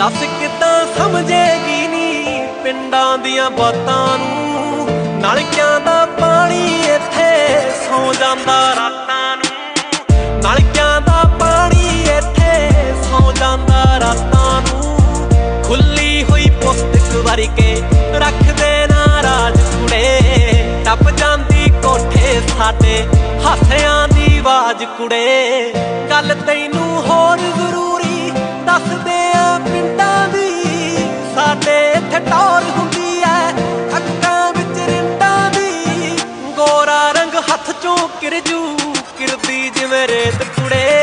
ਦੱਸ ਕਿੱਦਾਂ ਸਮਝੇਗੀ ਨੀ ਪਿੰਡਾਂ ਦੀਆਂ ਬਾਤਾਂ ਨੂੰ। ਨਲਕਿਆਂ ਦਾ ਪਾਣੀ ਇੱਥੇ ਸੌ ਜਾਂਦਾ ਰਾਤਾਂ ਨੂੰ। ਨਲਕਿਆਂ ਦਾ ਪਾਣੀ ਇੱਥੇ ਸੌ ਜਾਂਦਾ ਰਾਤਾਂ ਨੂੰ। ਖੁੱਲੀ ਹੋਈ ਪੁਸਤਕ ਵਰ ਕੇ ਰੱਖਦੇ ਨਾ ਰਾਜ ਕੁੜੇ। ਟੱਪ ਜਾਂਦੀ ਕੋਠੇ ਸਾਡੇ ਹਾਸਿਆਂ ਦੀ ਆਵਾਜ਼ ਕੁੜੇ। ਗੱਲ ਤੈਨੂੰ ਚੋਂ ਕਿਰਜੂ ਕਿਰਦੀ ਜਿਵੇਂ ਰੇਤ ਕੁੜੇ